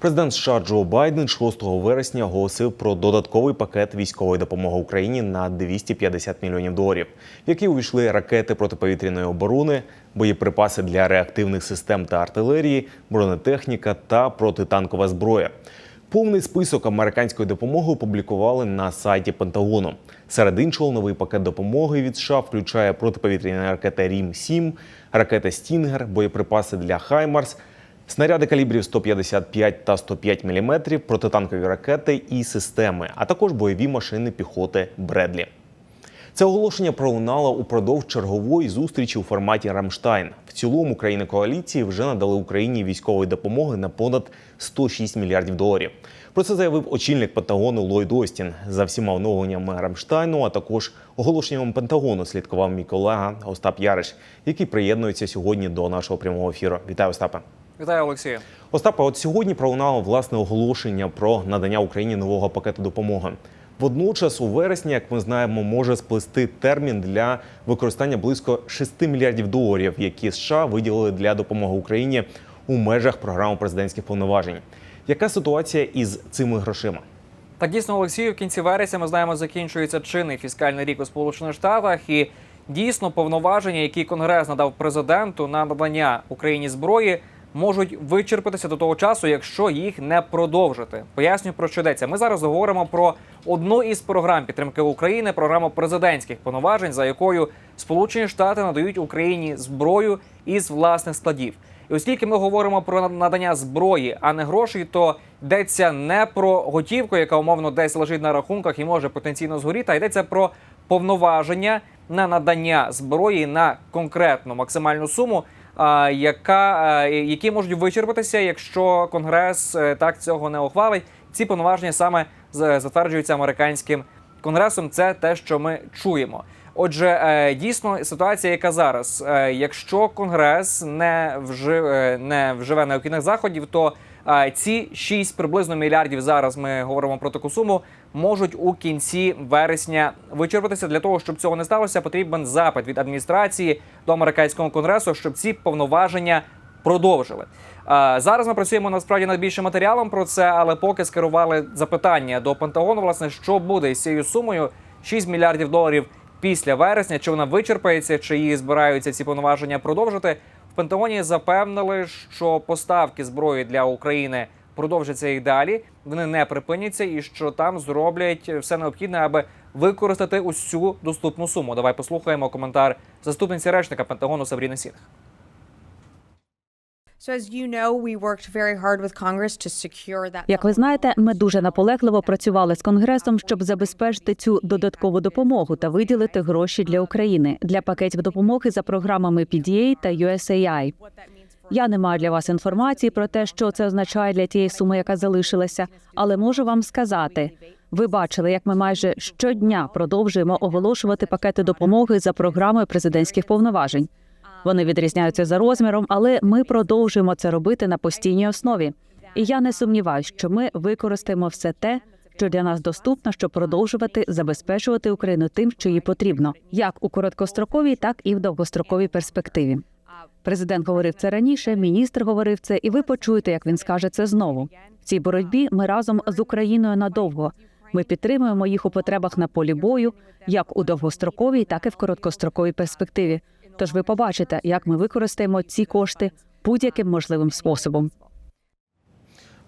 Президент США Джо Байден 6 вересня оголосив про додатковий пакет військової допомоги Україні на 250 мільйонів доларів, в який увійшли ракети протиповітряної оборони, боєприпаси для реактивних систем та артилерії, бронетехніка та протитанкова зброя. Повний список американської допомоги опублікували на сайті Пентагону. Серед іншого, новий пакет допомоги від США включає протиповітряні ракети Рім 7 ракети Стінгер, боєприпаси для Хаймарс, снаряди калібрів 155 та 105 мм, протитанкові ракети і системи, а також бойові машини піхоти Бредлі. Це оголошення пролунало упродовж чергової зустрічі у форматі Рамштайн. В цілому країни коаліції вже надали Україні військової допомоги на понад 106 мільярдів доларів. Про це заявив очільник Пентагону Ллойд Остін. За всіма оновленнями Рамштайну, а також оголошенням Пентагону слідкував мій колега Остап Яриш, який приєднується сьогодні до нашого прямого ефіру. Вітаю, Остапе. Вітаю, Олексію. Остапа, от сьогодні пролунало власне оголошення про надання Україні нового пакету допомоги. Водночас, у вересні, як ми знаємо, може сплести термін для використання близько 6 мільярдів доларів, які США виділили для допомоги Україні у межах програми президентських повноважень. Яка ситуація із цими грошима? Так дійсно, Олексію, в кінці вересня ми знаємо, закінчується чинний фіскальний рік у Сполучених Штатах, і дійсно повноваження, які Конгрес надав президенту на надання Україні зброї, можуть вичерпатися до того часу, якщо їх не продовжити. Поясню про що йдеться. Ми зараз говоримо про одну із програм підтримки України, програму президентських повноважень, за якою Сполучені Штати надають Україні зброю із власних складів. І оскільки ми говоримо про надання зброї, а не грошей, то йдеться не про готівку, яка умовно десь лежить на рахунках і може потенційно згоріти, а йдеться про повноваження на надання зброї на конкретну максимальну суму, яка, які можуть вичерпатися, якщо Конгрес е, так цього не ухвалить. Ці повноваження саме затверджуються американським конгресом. Це те, що ми чуємо. Отже, е, дійсно ситуація, яка зараз, Е, якщо конгрес не вжив, е, не вживе необхідних заходів, то е, ці 6 приблизно мільярдів зараз ми говоримо про таку суму, можуть у кінці вересня вичерпатися. Для того щоб цього не сталося, потрібен запит від адміністрації до американського конгресу, щоб ці повноваження продовжили. Зараз ми працюємо насправді над більшим матеріалом про це, але поки скерували запитання до Пентагону, власне, що буде з цією сумою 6 мільярдів доларів після вересня, чи вона вичерпається, чи її збираються ці повноваження продовжити. В Пентагоні запевнили, що поставки зброї для України продовжаться і далі. Вони не припиняться, і що там зроблять все необхідне, аби використати усю доступну суму. Давай послухаємо коментар заступниці речника Пентагону Сабріни Сінг. Як ви знаєте, ми дуже наполегливо працювали з конгресом, щоб забезпечити цю додаткову допомогу та виділити гроші для України для пакетів допомоги за програмами PDA та USAI. Я не маю для вас інформації про те, що це означає для тієї суми, яка залишилася, але можу вам сказати. Ви бачили, як ми майже щодня продовжуємо оголошувати пакети допомоги за програмою президентських повноважень. Вони відрізняються за розміром, але ми продовжуємо це робити на постійній основі. І я не сумніваюся, що ми використаємо все те, що для нас доступно, щоб продовжувати забезпечувати Україну тим, що їй потрібно, як у короткостроковій, так і в довгостроковій перспективі. Президент говорив це раніше, міністр говорив це, і ви почуєте, як він скаже це знову. В цій боротьбі ми разом з Україною надовго. Ми підтримуємо їх у потребах на полі бою, як у довгостроковій, так і в короткостроковій перспективі. Тож ви побачите, як ми використаємо ці кошти будь-яким можливим способом.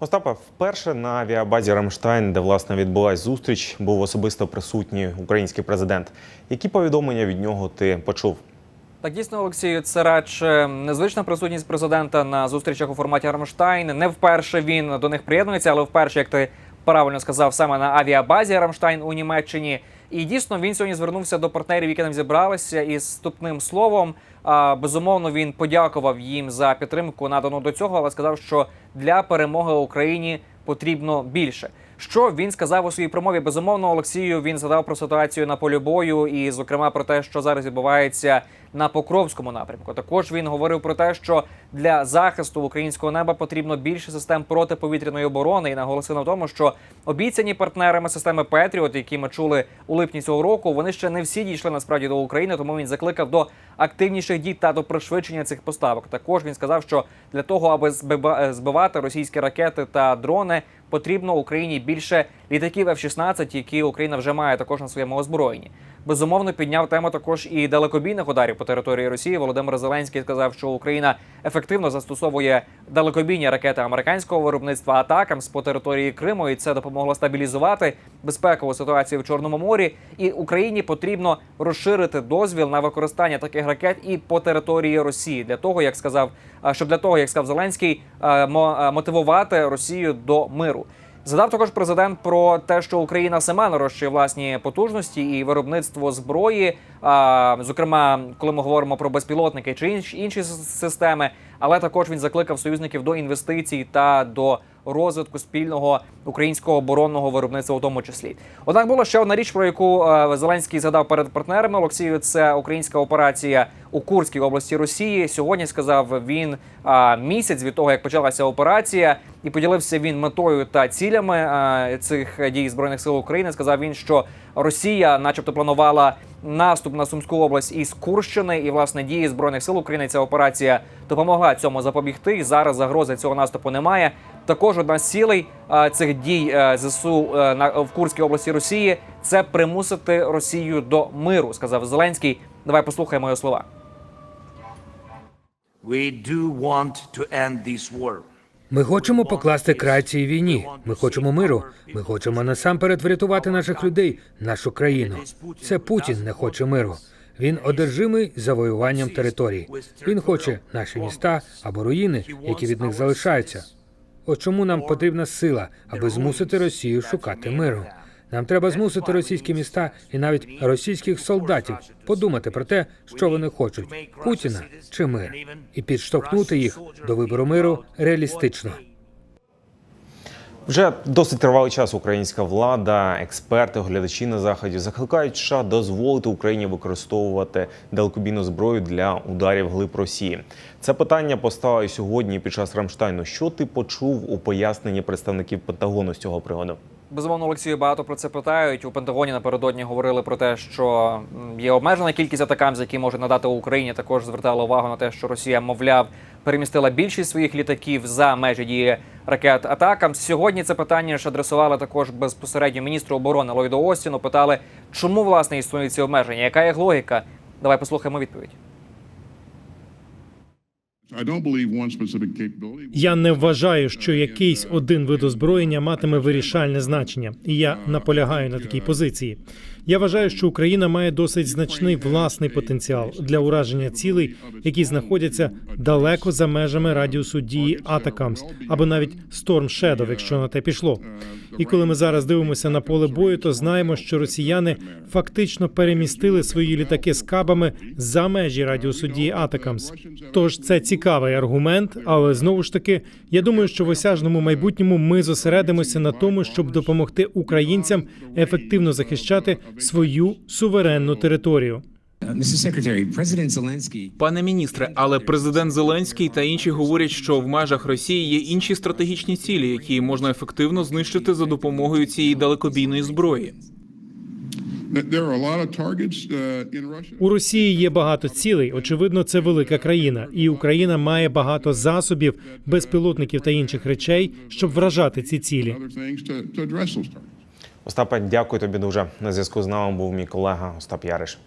Остапа, вперше на авіабазі Рамштайн, де власне відбулась зустріч, був особисто присутній український президент. Які повідомлення від нього ти почув? Так, дійсно, Олексію, це радше незвична присутність президента на зустрічах у форматі Рамштайн. Не вперше він до них приєднується, але вперше, як ти правильно сказав, саме на авіабазі Рамштайн у Німеччині. І дійсно він сьогодні звернувся до партнерів, які нам зібралися, із вступним словом. Безумовно, він подякував їм за підтримку надану до цього, але сказав, що для перемоги Україні потрібно більше. Що він сказав у своїй промові? Безумовно, Олексію він згадав про ситуацію на полі бою, і, зокрема, про те, що зараз відбувається на Покровському напрямку. Також він говорив про те, що для захисту українського неба потрібно більше систем протиповітряної оборони і наголосив на тому, що обіцяні партнерами системи Петріот, які ми чули у липні цього року, вони ще не всі дійшли насправді до України, тому він закликав до активніших дій та до пришвидшення цих поставок. Також він сказав, що для того, аби збива- збивати російські ракети та дрони, потрібно Україні більше літаків F-16, які Україна вже має також на своєму озброєнні. Безумовно, підняв тему також і далекобійних ударів по території Росії. Володимир Зеленський сказав, що Україна ефективно застосовує далекобійні ракети американського виробництва атакам з по території Криму, і це допомогло стабілізувати безпекову ситуацію в Чорному морі. І Україні потрібно розширити дозвіл на використання таких ракет і по території Росії для того, як сказав, щоб для того, як сказав Зеленський, мо- мотивувати Росію до миру. Згадав також президент про те, що Україна сама нарощує власні потужності і виробництво зброї. Зокрема, коли ми говоримо про безпілотники чи інші інші системи, але також він закликав союзників до інвестицій та до розвитку спільного українського оборонного виробництва, у тому числі. Однак була ще одна річ, про яку е, Зеленський згадав перед партнерами Олексію. Це українська операція у Курській області Росії. Сьогодні сказав він місяць від того, як почалася операція, і поділився він метою та цілями цих дій збройних сил України. Сказав він, що Росія, начебто, планувала наступ на Сумську область із Курщини, і власне дії збройних сил України. Ця операція допомогла цьому запобігти. Зараз загрози цього наступу немає. Також одна з цілей цих дій е, ЗСУ е, на в Курській області Росії це примусити Росію до миру, сказав Зеленський. Давай послухаємо його слова. We do want to end this war. Ми хочемо покласти край цій війні. Ми хочемо миру. Ми хочемо насамперед врятувати наших людей, нашу країну. Це Путін не хоче миру. Він одержимий завоюванням територій. Він хоче наші міста або руїни, які від них залишаються. От чому нам потрібна сила, аби змусити Росію шукати миру. Нам треба змусити російські міста і навіть російських солдатів подумати про те, що вони хочуть Путіна чи мир, і підштовхнути їх до вибору миру реалістично. Вже досить тривалий час українська влада, експерти, глядачі на заході закликають США дозволити Україні використовувати далекобійну зброю для ударів глиб Росії. Це питання постало і сьогодні під час Рамштайну. Що ти почув у поясненні представників Пентагону з цього приводу? Безумовно, Олексію багато про це питають. У Пентагоні напередодні говорили про те, що є обмежена кількість атакам, які можуть надати Україні. Також звертали увагу на те, що Росія, мовляв, перемістила більшість своїх літаків за межі дії ракет атакам. Сьогодні це питання ж адресували також безпосередньо міністру оборони Ллойду Остіну. Питали, чому власне існують ці обмеження, яка їх логіка? Давай послухаємо відповідь. Я не вважаю, що якийсь один вид озброєння матиме вирішальне значення, і я наполягаю на такій позиції. Я вважаю, що Україна має досить значний власний потенціал для ураження цілей, які знаходяться далеко за межами радіусу дії Атакамс або навіть Storm Shadow, якщо на те пішло. І коли ми зараз дивимося на поле бою, то знаємо, що росіяни фактично перемістили свої літаки з кабами за межі радіусу дії Атакамс. Тож це цікавий аргумент, але знову ж таки, я думаю, що в осяжному майбутньому ми зосередимося на тому, щоб допомогти українцям ефективно захищати свою суверенну територію. Пане міністре, але президент Зеленський та інші говорять, що в межах Росії є інші стратегічні цілі, які можна ефективно знищити за допомогою цієї далекобійної зброї. У Росії є багато цілей. Очевидно, це велика країна, і Україна має багато засобів, безпілотників та інших речей, щоб вражати ці цілі. Остапе, дякую тобі дуже. На зв'язку з нами був мій колега Остап Яриш.